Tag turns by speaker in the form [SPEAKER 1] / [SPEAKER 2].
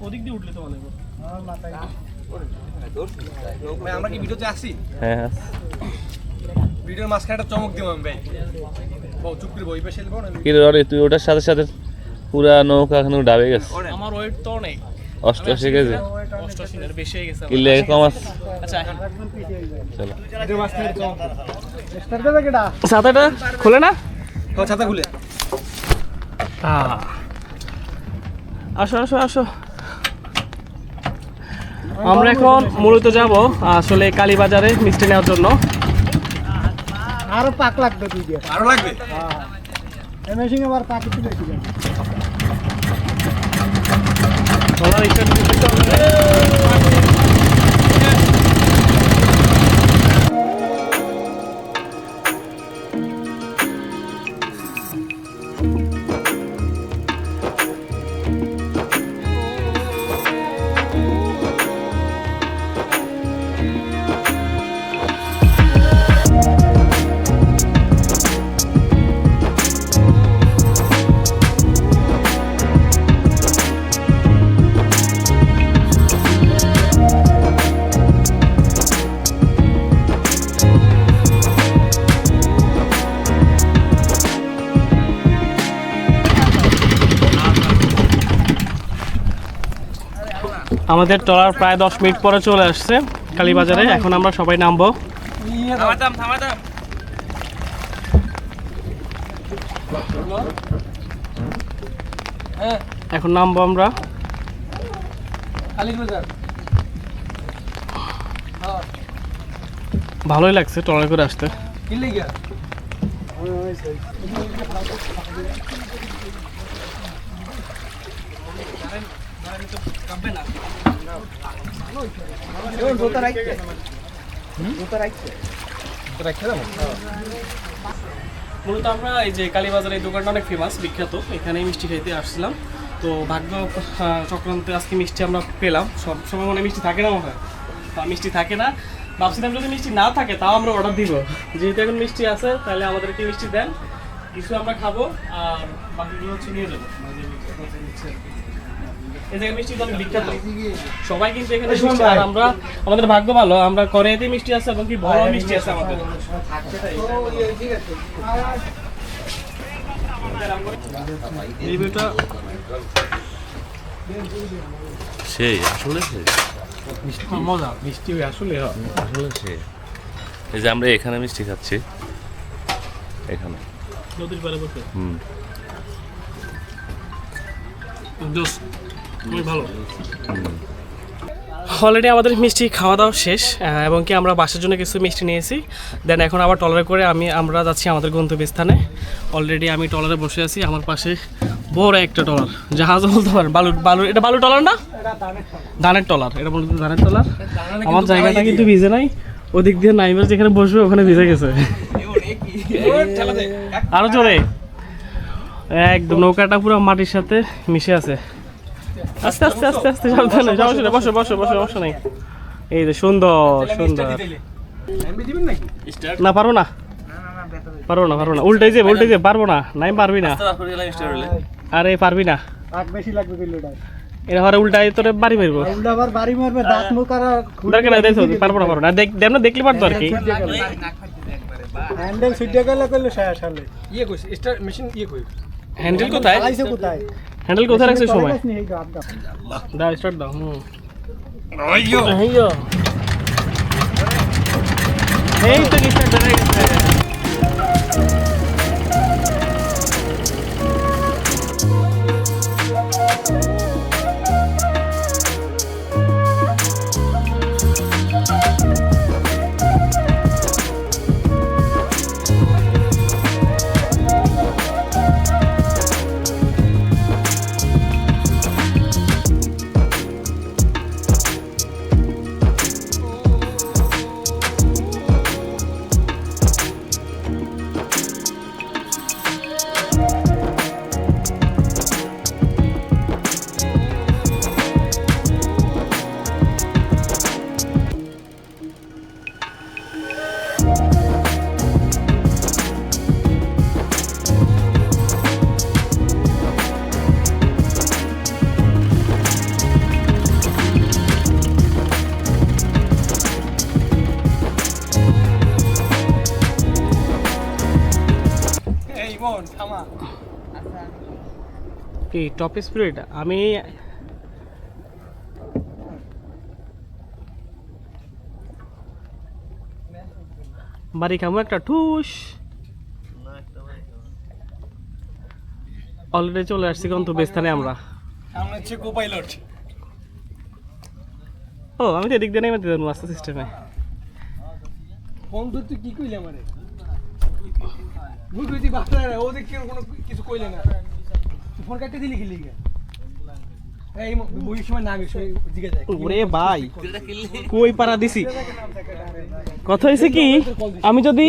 [SPEAKER 1] ওদিক দিয়ে উঠলে তো ভালো
[SPEAKER 2] আমরা কি ভিডিওতে আসি
[SPEAKER 3] হ্যাঁ। হ্যাঁ
[SPEAKER 2] ভিডিওর মাঝখানে একটা চমক দিব আমি ভাই। চুপ করে বই পেশে
[SPEAKER 3] কি রে তুই ওটার সাথে সাথে পুরা নৌকা এখন ডাবে গেছে।
[SPEAKER 1] আমার ওয়েট তো অনেক।
[SPEAKER 3] অষ্টআশি কেজি
[SPEAKER 1] হয়ে।
[SPEAKER 3] কিলে
[SPEAKER 1] আচ্ছা ছাতাটা খুলে না?
[SPEAKER 2] ছাতা খুলে।
[SPEAKER 1] আসো আসো আসো। আমরা এখন মূলত যাব আসলে কালীবাজারে মিষ্টি নেওয়ার জন্য।
[SPEAKER 4] আরও পাক লাগবে
[SPEAKER 2] আরও লাগবে?
[SPEAKER 4] আবার পাক একটু বেশি যাবে
[SPEAKER 1] ট্রলার স্টার্ট আমাদের ট্রলার প্রায় দশ মিনিট পরে চলে আসছে কালীবাজারে। এখন আমরা সবাই নামবো। এখন নামবো আমরা। ভালোই লাগছে ট্রলার করে আসতে
[SPEAKER 2] কি লেগে
[SPEAKER 1] মূলত আমরা এই যে কালীবাজার এই দোকানটা অনেক ফেমাস বিখ্যাত। এখানেই মিষ্টি খেতে আসছিলাম। তো ভাগ্য চক্রান্তে আজকে মিষ্টি আমরা পেলাম। সব সময় মনে মিষ্টি থাকে না মনে হয়। মিষ্টি থাকে না। ভাবছিলাম যদি মিষ্টি না থাকে, তাও আমরা অর্ডার দিব। যেহেতু এখন মিষ্টি আছে, তাহলে আমাদেরকে মিষ্টি দেন। কিছু আমরা খাব, আর বাকিগুলো হচ্ছে নিয়ে যাব। এই জায়গায় মিষ্টি অনেক বিখ্যাত। সবাই কিন্তু এখানে মিষ্টি আর আমরা আমাদের ভাগ্য ভালো আমরা করেতে মিষ্টি আছে এবং কি বড় মিষ্টি আছে আমাদের। রিভিউটা
[SPEAKER 3] সেই আসলে সেই।
[SPEAKER 1] মজা। মিষ্টি আসলে
[SPEAKER 3] আসলে সেই। এই যে আমরা এখানে মিষ্টি খাচ্ছি। এখানে।
[SPEAKER 1] নদীর বসে?
[SPEAKER 3] হুম।
[SPEAKER 1] অলরেডি আমাদের মিষ্টি খাওয়া দাওয়া শেষ এবং কি আমরা বাসার জন্য কিছু মিষ্টি নিয়েছি। দেন এখন আবার টলারে করে আমি, আমরা যাচ্ছি আমাদের গন্তব্যস্থানে। অলরেডি আমি টলারে বসে আছি, আমার পাশে বড় একটা টলার জাহাজ বলতে পারেন, বালু বালু, এটা বালু টলার না? ধানের টলার এটা বলতে ধানের টলার আমার জায়গাটা কিন্তু ভিজে নাই, ওদিক দিয়ে নাইবার যেখানে বসবে ওখানে ভিজে গেছে। আরও জোরে। একদম নৌকাটা পুরো মাটির সাথে মিশে আছে। আস্তে আস্তে আস্তে আস্তে সাবধানে সমস্যা নেই বসো বসো বসো সমস্যা নেই এই যে সুন্দর সুন্দর
[SPEAKER 2] এমবি দিবেন নাকি
[SPEAKER 1] না পারো না পারব না পারব না উল্টাই যে উল্টাই যে পারব না নাই পারবি না আরে পারবি না
[SPEAKER 4] পাক বেশি লাগবে কিলোটা
[SPEAKER 1] এটা হরে উল্টাই তোরে বাড়ি মারবো
[SPEAKER 4] আবার বাড়ি মারবে দাঁত মুখ আর
[SPEAKER 1] দরকার নাই দেখো পারব না পারব না দেখ দেখ না দেখলে পারতো আর কি
[SPEAKER 4] হ্যান্ডেল ছুটে গেলে করলে শেষ হলে
[SPEAKER 2] ইয়ে কইস স্টার মেশিন ইয়ে কই
[SPEAKER 1] হ্যান্ডেল কোথায়
[SPEAKER 4] আইছে কোথায়
[SPEAKER 1] হ্যান্ডেল কোথায় রাখছিস সময়
[SPEAKER 4] কলেজ নেই গাব দাও
[SPEAKER 1] দাও স্টার্ট দাও হুম
[SPEAKER 2] আইয়ো
[SPEAKER 1] হেইয়ো এই তো কি স্টার্ট হয়ে গেছে কি টপ স্পিরিট আমি বাড়ি খামো একটা ঠুস। অলরেডি চলে আসছি গন্তব্যস্থানে আমরা।
[SPEAKER 2] সামনে হচ্ছে কো পাইলট
[SPEAKER 1] ও আমি তো এদিক দিয়ে নেমে দিলাম রাস্তা সিস্টেমে
[SPEAKER 2] তুই কি কইলে আমারে? মুই তুই বাস রে ও কেউ কোনো কিছু কইলে না? ফোন কাটতে দিলি কি লিগে? এই সময়
[SPEAKER 1] ওরে ভাই কই পাড়া দিছি কথা হয়েছে কি? আমি যদি